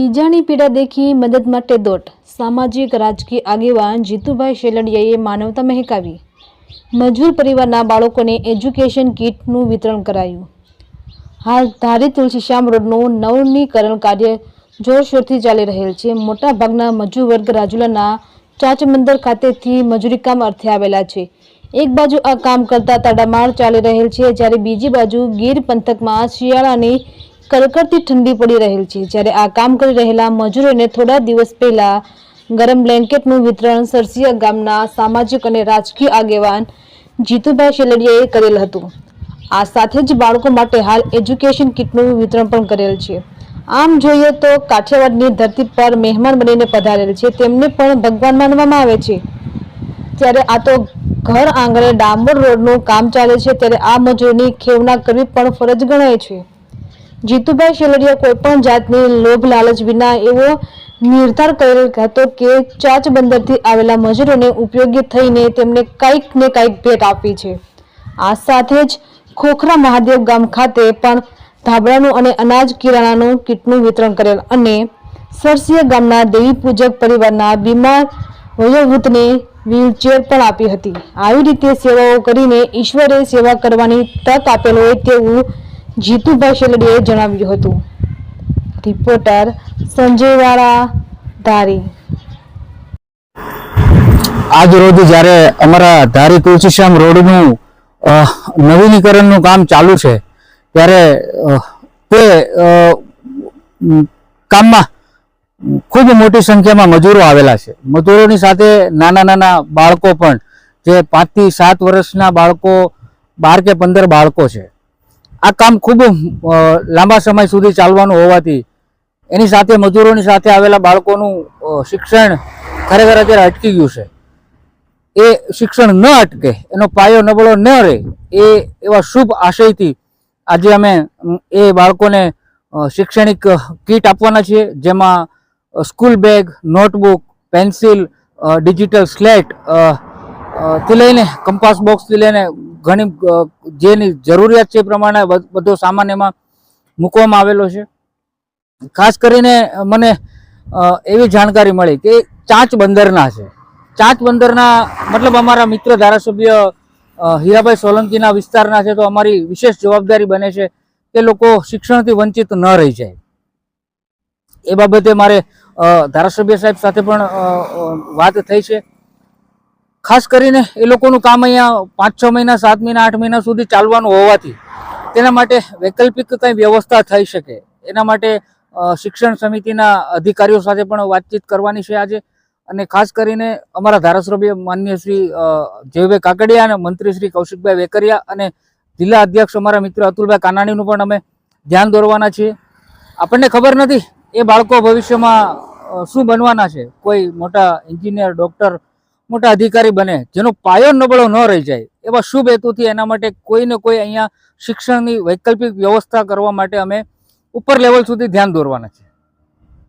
બીજાની પીડા દેખી મદદ માટે દોટ. સામાજિક, રાજકીય આગેવાન જીતુભાઈ શેલડિયાએ માનવતા મહેકાવી. મજૂર પરિવારના બાળકોને એજ્યુકેશન કીટનું વિતરણ કરાયું. હાલ ધારી તુલસીશ્યામ રોડનું નવનીકરણ કાર્ય જોરશોરથી ચાલી રહેલ છે. મોટાભાગના મજૂર વર્ગ રાજુલાના ચાચમંદર ખાતેથી મજૂરી કામ અર્થે આવેલા છે. એક બાજુ આ કામ કરતા તડામાર ચાલી રહેલ છે, જ્યારે બીજી બાજુ ગીર પંથકમાં શિયાળાની કડકડતી ઠંડી પડી રહેલ છે. જ્યારે આ કામ કરી રહેલા મજૂરોને થોડા દિવસ પહેલા ગરમ બ્લેન્કેટનું વિતરણ સરસિયા ગામના સામાજિક અને રાજકીય આગેવાન જીતુભાઈ શેલડિયાએ કરેલ હતું. આ સાથે જ બાળકો માટે હાલ એજ્યુકેશન કિટનું વિતરણ પણ કરેલ છે. આમ જોઈએ તો કાઠિયાવાડની ધરતી પર મહેમાન બનીને પધારેલ છે. તેમને પણ ભગવાન માનવામાં આવે છે. ત્યારે આ તો ઘર આંગણે ડામર રોડનું કામ ચાલે છે. ત્યારે આ મજૂરની ખેવના કરવી પણ ફરજ ગણાય છે. જીતુભાઈ શેલડિયા કોઈ પણ જાતની લોભ લાલચ વિના એવો નિર્ધાર કરેલ હતો કે ચાચ બંદરથી આવેલા મજૂરોને ઉપયોગી થઈને તેમને કંઈક ને કંઈક ભેટ આપી છે. આ સાથે જ ખોખરા મહાદેવ ગામ ખાતે પણ ધાબળાનું અને અનાજ કિરાણાનું કીટનું વિતરણ કરેલ અને સરસિયા ગામના દેવી પૂજક પરિવારના બીમાર વયોવૃદ્ધને વ્હીલચેર પણ આપી હતી. આવી રીતે સેવાઓ કરીને ઈશ્વરે સેવા કરવાની તક આપેલ હોય તેવું જીતુભાઈ શેલડીએ જણાવ્યું હતું. રિપોર્ટર સંજયવાળા ધારી. આજ રોજ જ્યારે અમારા ધારી તુલસીશ્યામ રોડનું નવીનીકરણનું કામ ચાલુ છે, ત્યારે તે કામમાં ખૂબ મોટી સંખ્યામાં મજૂરો આવેલા છે. મજૂરોની સાથે નાના નાના બાળકો પણ, જે પાંચથી સાત વર્ષના બાળકો, બાર કે પંદર બાળકો છે. આ કામ ખૂબ લાંબા સમય સુધી ચાલવાનું હોવાથી એની સાથે, મજૂરોની સાથે આવેલા બાળકોનું શિક્ષણ ખરેખર અત્યારે અટકી ગયું છે. એ શિક્ષણ ન અટકે, એનો પાયો નબળો ન રહે, એ એવા શુભ આશયથી આજે અમે એ બાળકોને શૈક્ષણિક કીટ આપવાના છીએ, જેમાં school bag, notebook, pencil digital સ્લેટથી લઈને કંપાસ બોક્સથી લઈને ઘણી જેની જરૂરિયાત છે એ પ્રમાણે બધો સામાન એમાં મૂકવામાં આવેલો છે. ખાસ કરીને મને એવી જાણકારી મળી કે ચાંચ બંદરના છે. ચાંચ બંદરના, મતલબ અમારા મિત્ર ધારાસભ્ય હીરાભાઈ સોલંકીના વિસ્તારના છે તો અમારી વિશેષ જવાબદારી બને છે કે લોકો શિક્ષણથી વંચિત ન રહી જાય. એ બાબતે મારે ધારાસભ્ય સાહેબ સાથે પણ વાત થઈ છે. ખાસ કરીને એ લોકોનું કામ અહીંયા પાંચ છ મહિના, સાત મહિના, આઠ મહિના સુધી ચાલવાનું હોવાથી તેના માટે વૈકલ્પિક કંઈ વ્યવસ્થા થઈ શકે. એના માટે શિક્ષણ સમિતિના અધિકારીઓ સાથે પણ વાતચીત કરવાની છે આજે. અને ખાસ કરીને અમારા ધારાસભ્ય માન્ય શ્રી જયભાઈ કાકડિયા અને મંત્રી શ્રી કૌશિકભાઈ વેકરિયા અને જિલ્લા અધ્યક્ષ અમારા મિત્ર અતુલભાઈ કાનાણીનું પણ અમે ધ્યાન દોરવાના છીએ. આપણને ખબર નથી એ બાળકો ભવિષ્યમાં શું બનવાના છે. કોઈ મોટા એન્જિનિયર, ડોક્ટર મોટા અધિકારી બને, જેનો પાયો નબળો ન રહી જાય, એવા શુભ હેતુથી એના માટે કોઈ ને કોઈ અહીંયા શિક્ષણની વૈકલ્પિક વ્યવસ્થા કરવા માટે અમે ઉપર લેવલ સુધી ધ્યાન દોરવાના છે